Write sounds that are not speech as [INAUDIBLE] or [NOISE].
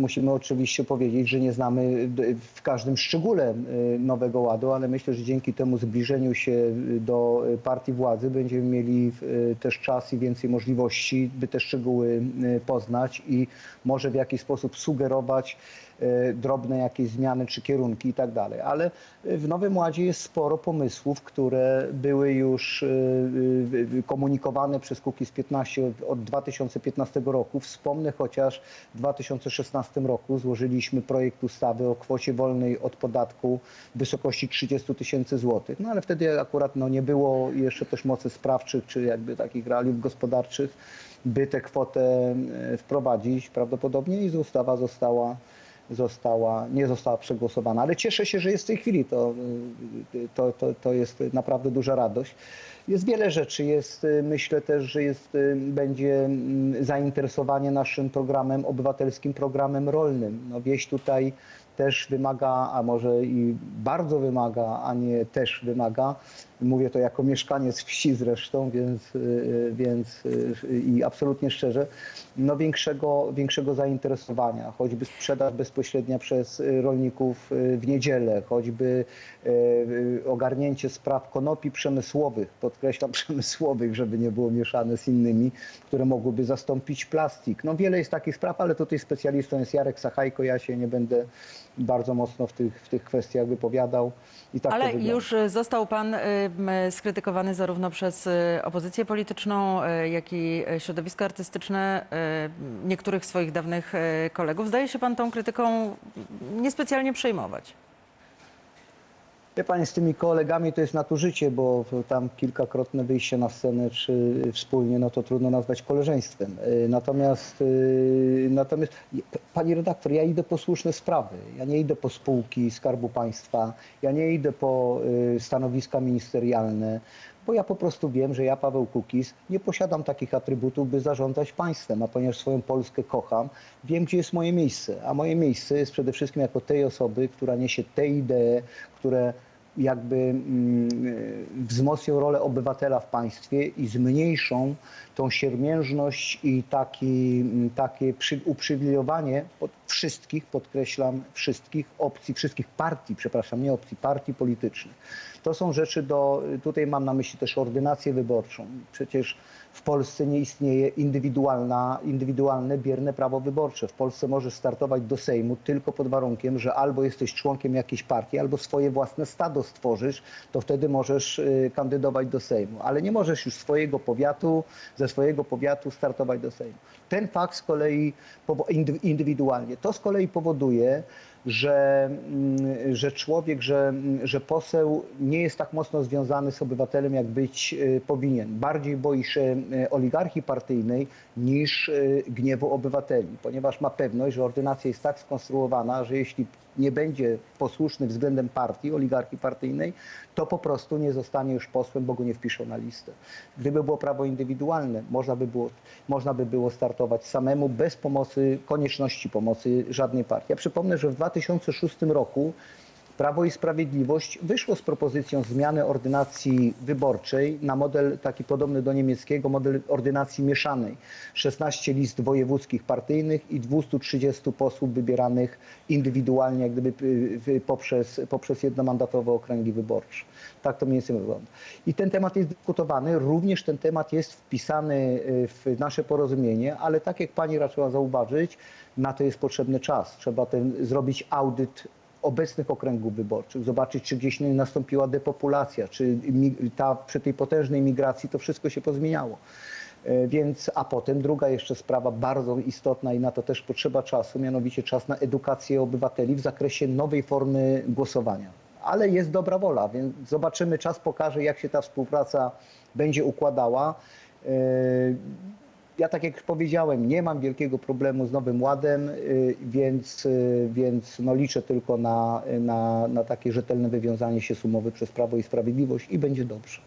Musimy oczywiście powiedzieć, że nie znamy d- w każdym szczególe y, Nowego Ładu, ale myślę, że dzięki temu zbliżeniu się y, do partii władzy będziemy mieli też czas i więcej możliwości, by te szczegóły poznać i może w jakiś sposób sugerować drobne jakieś zmiany czy kierunki i tak dalej. Ale y, w Nowym Ładzie jest sporo pomysłów, które były już y, komunikowane przez Kukiz 15 od, od 2015 roku. Wspomnę chociaż w 2016 roku złożyliśmy projekt ustawy o kwocie wolnej od podatku w wysokości 30 tysięcy złotych. No ale wtedy akurat no, nie było jeszcze też mocy sprawczych czy jakby takich realiów gospodarczych, by tę kwotę e, wprowadzić prawdopodobnie i ustawa została została, nie została przegłosowana, ale cieszę się, że jest w tej chwili. To, to, to, to jest naprawdę duża radość. Jest wiele rzeczy. Jest, myślę też, że jest, będzie mm, zainteresowanie naszym programem obywatelskim, programem rolnym. No, wieś tutaj też wymaga, a może i bardzo wymaga, a nie też wymaga. Mówię to jako mieszkaniec wsi zresztą, więc, y, więc y, i absolutnie szczerze, no większego, większego zainteresowania, choćby sprzedaż bezpośrednia przez y, rolników y, w niedzielę, choćby y, y, ogarnięcie spraw konopi przemysłowych, podkreślam [LAUGHS] przemysłowych, żeby nie było mieszane z innymi, które mogłyby zastąpić plastik. No wiele jest takich spraw, ale tutaj specjalistą jest Jarek Sachajko, ja się nie będę bardzo mocno w tych, w tych kwestiach wypowiadał. I tak to Ale wygląda. już y, został pan y, m, skrytykowany zarówno przez y, opozycję polityczną, y, jak i środowisko artystyczne y, niektórych swoich dawnych y, kolegów. Zdaje się pan tą krytyką niespecjalnie przejmować. Wie Pani, z tymi kolegami to jest nadużycie, bo tam kilkakrotne wyjście na scenę czy wspólnie, no to trudno nazwać koleżeństwem. Y, Natomiast, y, natomiast Pani redaktor, ja idę po słuszne sprawy. Ja nie idę po spółki Skarbu Państwa, ja nie idę po y, stanowiska ministerialne, bo ja po prostu wiem, że ja, Paweł Kukiz, nie posiadam takich atrybutów, by zarządzać państwem, a ponieważ swoją Polskę kocham, wiem, gdzie jest moje miejsce. A moje miejsce jest przede wszystkim jako tej osoby, która niesie te idee, które jakby mm, wzmocnią rolę obywatela w państwie i zmniejszą tą siermiężność i taki, mm, takie przy, uprzywilejowanie pod wszystkich, podkreślam, wszystkich opcji, wszystkich partii, przepraszam, nie opcji, partii politycznych. To są rzeczy do, tutaj mam na myśli też ordynację wyborczą. Przecież w Polsce nie istnieje indywidualna, indywidualne, bierne prawo wyborcze. W Polsce możesz startować do Sejmu tylko pod warunkiem, że albo jesteś członkiem jakiejś partii, albo swoje własne stado stworzysz, to wtedy możesz y, kandydować do Sejmu. Ale nie możesz już swojego powiatu, ze swojego powiatu startować do Sejmu. Ten fakt z kolei indywidualnie, to z kolei powoduje, że, mm, że człowiek, że, mm, że poseł nie jest tak mocno związany z obywatelem, jak być y, powinien. Bardziej boi się y, oligarchii partyjnej niż y, gniewu obywateli, ponieważ ma pewność, że ordynacja jest tak skonstruowana, że jeśli nie będzie posłuszny względem partii, oligarchii partyjnej, to po prostu nie zostanie już posłem, bo go nie wpiszą na listę. Gdyby było prawo indywidualne, można by było, można by było startować samemu, bez pomocy, konieczności pomocy żadnej partii. Ja przypomnę, że w 2006 roku Prawo i Sprawiedliwość wyszło z propozycją zmiany ordynacji wyborczej na model taki podobny do niemieckiego, model ordynacji mieszanej. 16 list wojewódzkich partyjnych i 230 posłów wybieranych indywidualnie, jak gdyby y, poprzez, poprzez jednomandatowe okręgi wyborcze. Tak to mniej więcej wygląda. I ten temat jest dyskutowany, również ten temat jest wpisany y, w nasze porozumienie, ale tak jak pani raczyła zauważyć, na to jest potrzebny czas. Trzeba ten, zrobić audyt obecnych okręgów wyborczych, zobaczyć, czy gdzieś nastąpiła depopulacja, czy ta, przy tej potężnej migracji to wszystko się pozmieniało. E, Więc, a potem druga jeszcze sprawa bardzo istotna i na to też potrzeba czasu, mianowicie czas na edukację obywateli w zakresie nowej formy głosowania. Ale jest dobra wola, więc zobaczymy, czas pokaże, jak się ta współpraca będzie układała. Ja tak jak powiedziałem, nie mam wielkiego problemu z Nowym Ładem, y, więc, y, więc no liczę tylko na, na, na takie rzetelne wywiązanie się z umowy przez Prawo i Sprawiedliwość i będzie dobrze.